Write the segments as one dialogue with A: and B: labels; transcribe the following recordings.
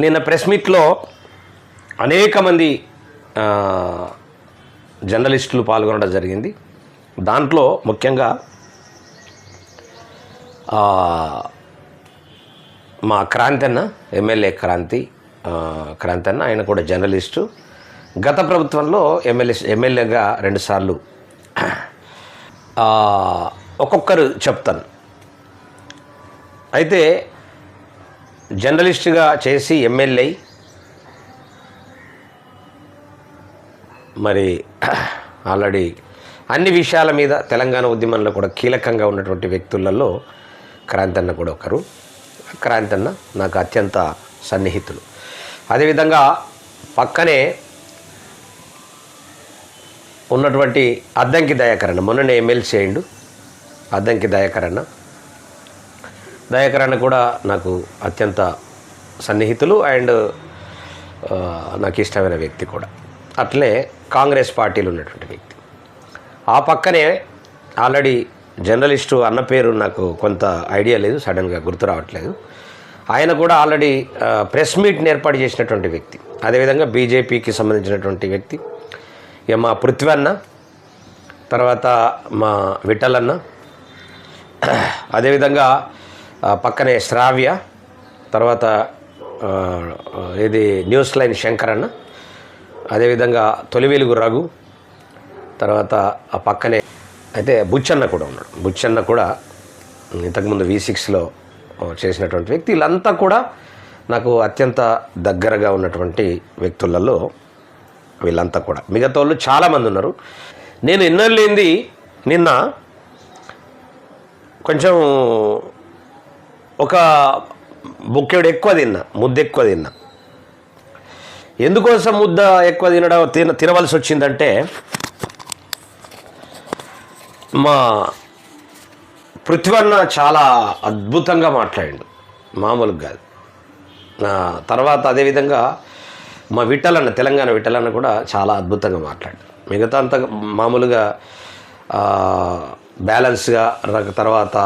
A: నిన్న ప్రెస్ మీట్లో అనేక మంది జర్నలిస్టులు పాల్గొనడం జరిగింది. దాంట్లో ముఖ్యంగా మా క్రాంతి అన్న ఎమ్మెల్యే క్రాంతి క్రాంతి అన్న ఆయన కూడా జర్నలిస్టు. గత ప్రభుత్వంలో ఎమ్మెల్యే ఎమ్మెల్యేగా రెండుసార్లు ఒక్కొక్కరు చెప్తాను. అయితే జర్నలిస్ట్గా చేసి ఎమ్మెల్యే. మరి ఆల్రెడీ అన్ని విషయాల మీద తెలంగాణ ఉద్యమంలో కూడా కీలకంగా ఉన్నటువంటి వ్యక్తులలో క్రాంతన్న కూడా ఒకరు. క్రాంతన్న నాకు అత్యంత సన్నిహితులు అదేవిధంగా పక్కనే ఉన్నటువంటి అద్దంకి దయాకరణ మొన్ననే ఎమ్మెల్సీ అయిండు. అద్దంకి దయాకరణ దయాకరణ కూడా నాకు అత్యంత సన్నిహితులు అండ్ నాకు ఇష్టమైన వ్యక్తి కూడా. అట్లే కాంగ్రెస్ పార్టీలో ఉన్నటువంటి వ్యక్తి. ఆ పక్కనే ఆల్రెడీ జర్నలిస్టు అన్న పేరు నాకు కొంత ఐడియా లేదు సడన్గా గుర్తు రావట్లేదు. ఆయన కూడా ఆల్రెడీ ప్రెస్ మీట్ని ఏర్పాటు చేసినటువంటి వ్యక్తి. అదేవిధంగా బీజేపీకి సంబంధించినటువంటి వ్యక్తి. ఇక మా పృథ్వీ అన్న తర్వాత మా విఠలన్న. అదేవిధంగా పక్కనే శ్రావ్య తర్వాత ఇది న్యూస్ లైన్ శంకరన్న అదేవిధంగా తొలి వెలుగు రఘు తర్వాత ఆ పక్కనే అయితే బుచ్చన్న కూడా ఉన్నాడు. బుచ్చన్న కూడా ఇంతకుముందు వి సిక్స్లో చేసినటువంటి వ్యక్తి. వీళ్ళంతా కూడా నాకు అత్యంత దగ్గరగా ఉన్నటువంటి వ్యక్తులలో వీళ్ళంతా కూడా. మిగతా వాళ్ళు చాలామంది ఉన్నారు. నేను ఎన్నోళ్ళేంది నిన్న కొంచెం ఒక బొక్కెడు ఎక్కువ తిన్నా ముద్ద ఎక్కువ తిన్నా. ఎందుకోసం ముద్ద ఎక్కువ తినడం తిన తినవలసి వచ్చిందంటే మా పృథ్వన్న చాలా అద్భుతంగా మాట్లాడిండు. మామూలుగా కాదు. నా తర్వాత అదేవిధంగా మా విఠలన్న తెలంగాణ విఠలన్న కూడా చాలా అద్భుతంగా మాట్లాడాడు. మిగతా అంత మామూలుగా బ్యాలెన్స్గా తర్వాత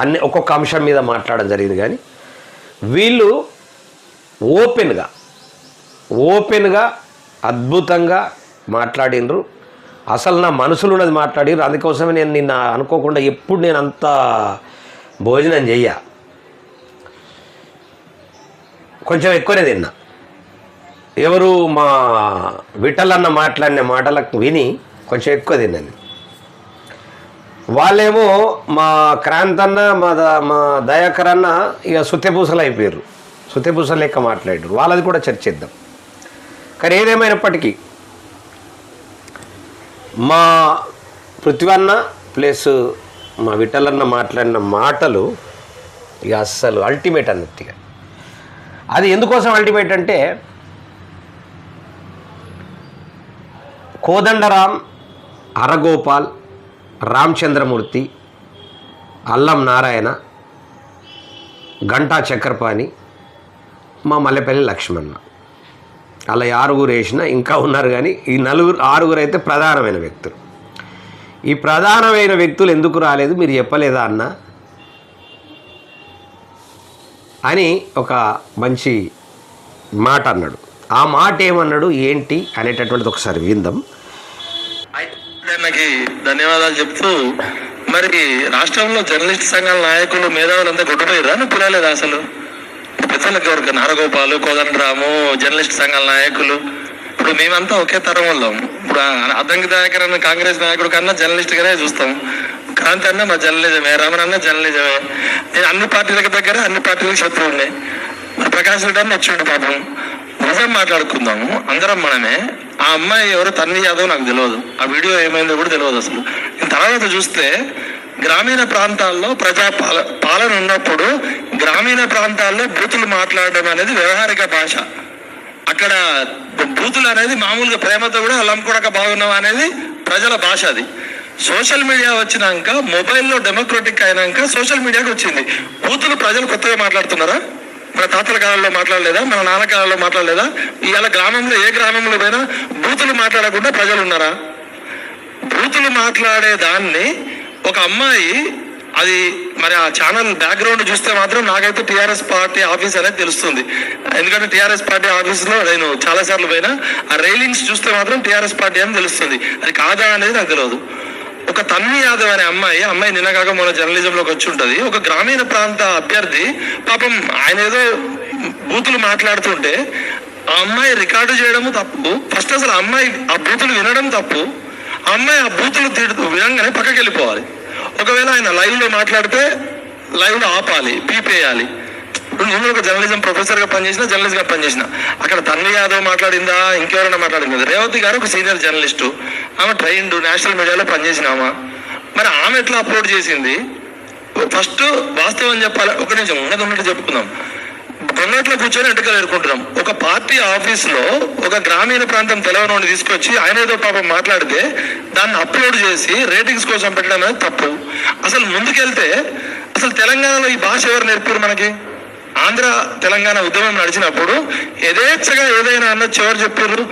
A: అన్ని ఒక్కొక్క అంశం మీద మాట్లాడడం జరిగింది కానీ వీళ్ళు ఓపెన్గా ఓపెన్గా అద్భుతంగా మాట్లాడినరు. అసలు నా మనసులో ఉన్నది మాట్లాడిరు అందుకోసమే నేను నిన్న అనుకోకుండా ఎప్పుడు నేను అంత భోజనం చెయ్య. కొంచెం ఎక్కువనే తిన్నా. ఎవరు మా విఠలన్న మాట్లాడిన మాటలకు విని కొంచెం ఎక్కువ తిన్నాను. వాళ్ళేమో మా క్రాంతన్న మా ద- మా దయాకర్ అన్న ఇక సుత్యపూసలు అయిపోయారు సుత్యపూసలు లెక్క మాట్లాడారు. వాళ్ళది కూడా చర్చిద్దాం. కానీ ఏదేమైనప్పటికీ మా పృథ్వన్న ప్లస్ మా విఠలన్న మాట్లాడిన మాటలు ఇక అస్సలు అల్టిమేట్ అన్నట్టుగా అది ఎందుకోసం అల్టిమేట్ అంటే కోదండరాం అరగోపాల్ రామచంద్రమూర్తి అల్లం నారాయణ గంటా చక్రపాణి మా మల్లెపల్లి లక్ష్మణ. అలా ఆరుగురు వేసిన ఇంకా ఉన్నారు కానీ ఈ నలుగురు ఆరుగురు అయితే ప్రధానమైన వ్యక్తులు. ఈ ప్రధానమైన వ్యక్తులు ఎందుకు రాలేదు? మీరు చెప్పలేదా అన్న? అని ఒక మంచి మాట అన్నాడు. ఆ మాట ఏమన్నాడు? ఏంటి? అనేటటువంటిది ఒకసారి విందాం.
B: అన్నకి ధన్యవాదాలు చెప్తూ మరి రాష్ట్రంలో జర్నలిస్ట్ సంఘాల నాయకులు మేధావులంతా కొట్టుపోయారా నువ్వు పిలవలేదు అసలు? పెద్దలకు ఎవరికి? నారగోపాలు కోదండరాము జర్నలిస్ట్ సంఘాల నాయకులు. ఇప్పుడు మేమంతా ఒకే తరం వాళ్ళం. ఇప్పుడు అద్దంకి దయాకర్ అన్న కాంగ్రెస్ నాయకుడు కన్నా జర్నలిస్ట్ గానే చూస్తాం. క్రాంతి అన్న మా జర్నలిజమే రమణ అన్న జర్నలిజమే. నేను అన్ని పార్టీలకు దగ్గర అన్ని పార్టీలకు శత్రువుని. ప్రకాశ్ ప్రకాష్ రెడ్డి అన్న వచ్చిండు పాపం. నిజం మాట్లాడుకుందాము? అందరం మనమే. ఆ అమ్మాయి ఎవరో తన్ని యాదవ్ నాకు తెలియదు ఆ వీడియో ఏమైందో కూడా తెలియదు అసలు. తర్వాత చూస్తే గ్రామీణ ప్రాంతాల్లో ప్రజా పాల పాలన ఉన్నప్పుడు గ్రామీణ ప్రాంతాల్లో బూతులు మాట్లాడడం అనేది వ్యవహారిక భాష. అక్కడ బూతులు అనేది మామూలుగా ప్రేమతో కూడా లంకొడక బాగున్నాం అనేది ప్రజల భాష అది. సోషల్ మీడియా వచ్చినాక మొబైల్లో డెమోక్రటిక్ అయినాక సోషల్ మీడియాకి వచ్చింది. బూతులు ప్రజలు కొత్తగా మాట్లాడుతున్నారా? మన తాతల కాలంలో మాట్లాడలేదా? మన నాన్న కాలంలో మాట్లాడలేదా? ఇవాళ గ్రామంలో ఏ గ్రామంలో పోయినా బూతులు మాట్లాడకుండా ప్రజలు ఉన్నారా? బూతులు మాట్లాడే దాన్ని ఒక అమ్మాయి అది మరి ఆ ఛానల్ బ్యాక్గ్రౌండ్ చూస్తే మాత్రం నాకైతే టీఆర్ఎస్ పార్టీ ఆఫీస్ అనేది తెలుస్తుంది. ఎందుకంటే టీఆర్ఎస్ పార్టీ ఆఫీస్లో నేను చాలా సార్లు పోయినా ఆ రైలింగ్స్ చూస్తే మాత్రం టీఆర్ఎస్ పార్టీ అని తెలుస్తుంది. అది కాదా అనేది నాకు తెలియదు ఒక తన్వి యాదవ్ అనే అమ్మాయి అమ్మాయి నిన్నగాక మన జర్నలిజంలోకి వచ్చి ఉంటుంది. ఒక గ్రామీణ ప్రాంత అభ్యర్థి పాపం ఆయన ఏదో బూతులు మాట్లాడుతుంటే ఆ అమ్మాయి రికార్డు చేయడము తప్పు. ఫస్ట్ అసలు అమ్మాయి ఆ బూతులు వినడం తప్పు. ఆ అమ్మాయి ఆ బూతులు తిడుతూ వినంగానే పక్కకి వెళ్ళిపోవాలి ఒకవేళ ఆయన లైవ్లో మాట్లాడితే లైవ్లో ఆపాలి పీపేయాలి ఇప్పుడు నేను ఒక జర్నలిజం ప్రొఫెసర్గా పనిచేసిన జర్నలిస్ట్గా పనిచేసిన. అక్కడ తన్వి యాదవ్ మాట్లాడిందా ఇంకెవరైనా మాట్లాడిందా? రేవతి గారు ఒక సీనియర్ జర్నలిస్టు ఆమె ట్రైన్డ్ నేషనల్ మీడియాలో పనిచేసినామా మరి ఆమె ఎట్లా అప్లోడ్ చేసింది? ఫస్ట్ వాస్తవం చెప్పాలి. ఒక నిమిషం ఉన్నది ఉన్నట్టు చెప్పుకుందాం. కొన్నట్లో కూర్చొని ఎంటకలు ఎదుర్కొంటున్నాం ఒక పార్టీ ఆఫీస్లో ఒక గ్రామీణ ప్రాంతం తెలంగాణ తీసుకొచ్చి ఆయన ఏదో పాపం మాట్లాడితే దాన్ని అప్లోడ్ చేసి రేటింగ్స్ కోసం పెట్టడం అనేది తప్పు. అసలు ముందుకెళ్తే అసలు తెలంగాణలో ఈ భాష ఎవరు నేర్పారు మనకి? ఆంధ్ర తెలంగాణ ఉద్యమం నడిచినప్పుడు యథేచ్ఛగా ఏదైనా అన్నది చివరి చెప్పారు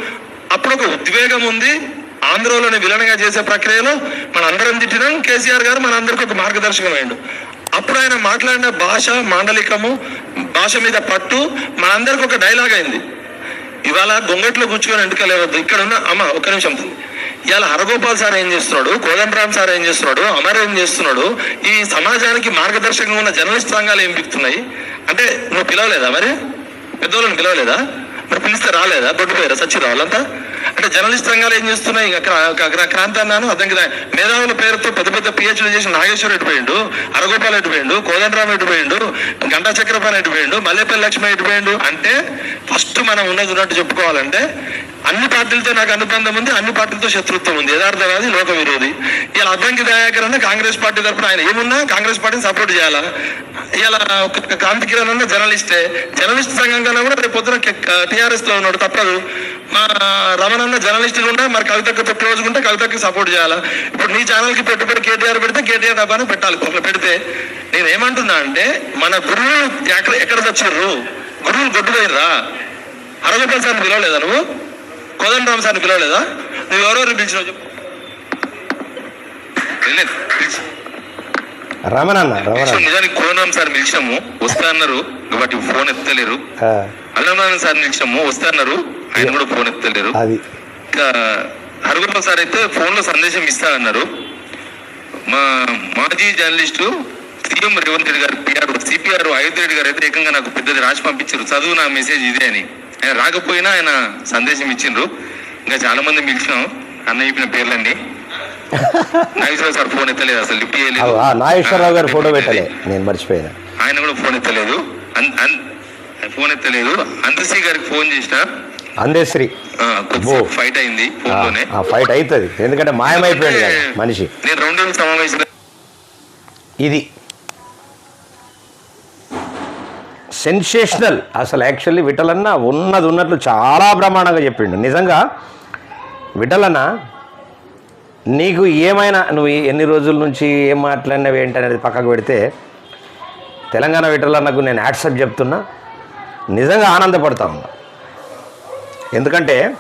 B: అప్పుడు ఒక ఉద్వేగం ఉంది. ఆంధ్రలోని విలనగా చేసే ప్రక్రియలో మన అందరం తిట్టినాం. కేసీఆర్ గారు మన అందరికీ ఒక మార్గదర్శకం అయ్యాడు అప్పుడు ఆయన మాట్లాడిన భాష మాండలికము భాష మీద పట్టు మనందరికి ఒక డైలాగ్ అయింది. ఇవాళ గొంగట్లో కూర్చుకొని ఎంటుకలేవద్దు ఇక్కడ ఉన్న అమ్మ ఒక్క నిమిషం. ఇవాళ హరగోపాల్ సార్ ఏం చేస్తున్నాడు? కోదండరామ్ సార్ ఏం చేస్తున్నాడు? అమర్ ఏం చేస్తున్నాడు? ఈ సమాజానికి మార్గదర్శకంగా ఉన్న జర్నలిస్ట్ సంఘాలు ఏం పిలుస్తున్నాయి అంటే నువ్వు పిలవలేదా మరి? పెద్దోళ్ళని పిలవలేదా? మరి పిలిస్తే రాలేదా? బొడ్డు పోయారా సచ్చి వాళ్ళంతా అంటే జర్నలిస్ట్ రంగాలు ఏం చేస్తున్నాయి? ఇంకా క్రాంతి అన్నాను అర్థం కదా మేధావుల పేరుతో పెద్ద పెద్ద పిహెచ్డీ చేసిన నాగేశ్వర ఎటు పోయిండు? అరగోపాల్ ఎటు పోయిండు? కోదండరామ్ ఎటు పోయిండు? గంటా చక్రపాణి ఎటు పోయిండు? మల్లేపల్లి లక్ష్మి ఎటు పోయిండు? అంటే ఫస్ట్ మనం ఉన్నది ఉన్నట్టు చెప్పుకోవాలంటే అన్ని పార్టీలతో నాకు అనుబంధం ఉంది అన్ని పార్టీలతో శత్రుత్వం ఉంది. యథార్థవాది లోక విరోధి ఇలా అద్దంకి దయాకర్ అన్న కాంగ్రెస్ పార్టీ తరఫున ఆయన ఏమున్నా కాంగ్రెస్ పార్టీని సపోర్ట్ చేయాలా? ఇలా ఒక కాంతి కిరణ్ అన్న జర్నలిస్టే. జర్నలిస్ట్ సంఘం కన్నా కూడా రేపు పొద్దున టిఆర్ఎస్లో ఉన్నాడు తప్పదు. మా రమణన్న జర్నలిస్టులు ఉన్నా మరి కవితకు క్లోజ్ ఉంటే కవితకి సపోర్ట్ చేయాలా? ఇప్పుడు నీ ఛానల్కి పెట్టుబడి కేటీఆర్ పెడితే కేటీఆర్ డబ్బాను పెట్టాలి. ఒకరు పెడితే నేను ఏమంటున్నా అంటే మన గురువులు ఎక్కడ ఎక్కడ తెచ్చారు? గురువులు గొడ్డుపోయినరా అరగోపాల్ సార్ని పిలవలేదా నువ్వు? కోదండరామ్ సార్ని పిలవలేదా? నువ్వు ఎవరెవరు పిలిచినావు చెప్పు.
A: రమణన్న
B: నిజానికి కోదండరామ్ సార్ పిలిచాము వస్తా అన్నారు. బట్ ఫోన్ ఎత్తలేరు. అల్లనారాయణ సార్ పిలిచాము వస్తా అన్నారు. ఆయన కూడా ఫోన్ ఎత్తలేరు.
A: అది
B: ఇంకా హరగోపాల్ సార్ అయితే ఫోన్లో సందేశం ఇస్తా అన్నారు మా మాజీ జర్నలిస్టు సీఎం రేవంత్ రెడ్డి గారు పిఆర్ సిపిఆర్ అయోధ్య రెడ్డి గారు అయితే ఏకంగా నాకు పెద్దది రాసి పంపించారు. చదువు నా మెసేజ్ ఇదే అని. ఆయన రాకపోయినా ఆయన సందేశం ఇచ్చిండ్రు. ఇంకా చాలా మంది పిలిచినాం. అన్న చెప్పిన పేర్లన్నీ. నాగేశ్వరరావు సార్ ఫోన్ ఎత్తలేదు అసలు లిఫ్ట్ చేయలేదు.
A: నాగేశ్వరరావు గారు ఫోటో పెట్టలే. నేను మర్చిపోయినా.
B: ఆయన కూడా ఫోన్ ఎత్తలేదు. ఫోన్ ఎత్తలేదు. అంతశ్రీ గారికి ఫోన్ చేసిన.
A: అందేశ్రీ.
B: ఫైట్ అయింది
A: ఫైట్ అవుతుంది ఎందుకంటే మాయమైపోయాడు కదా మనిషి. ఇది సెన్సేషనల్. అసలు యాక్చువల్లీ విఠలన్న ఉన్నది ఉన్నట్లు చాలా బ్రహ్మాండంగా చెప్పిండు. నిజంగా విఠలన్న నీకు ఏమైనా నువ్వు ఎన్ని రోజుల నుంచి ఏం మాట్లాడినవి ఏంటనేది పక్కకు పెడితే తెలంగాణ విఠలన్నకు నేను యాక్సెప్ట్ చెప్తున్నా. నిజంగా ఆనందపడతా ఉన్నా. ఎందుకంటే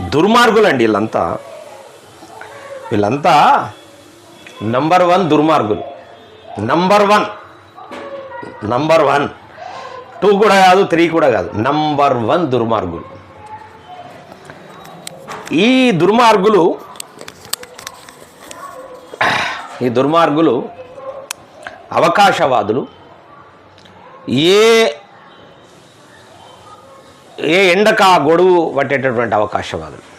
A: దుర్మార్గులండి వీళ్ళంతా. వీళ్ళంతా నంబర్ వన్ దుర్మార్గులు. Number one number one two కూడా కాదు త్రీ కూడా కాదు. నంబర్ వన్ దుర్మార్గులు. ఈ దుర్మార్గులు ఈ దుర్మార్గులు అవకాశవాదులు. ఏ ఏ ఎండక గొడుగు పట్టేటటువంటి అవకాశవాదులు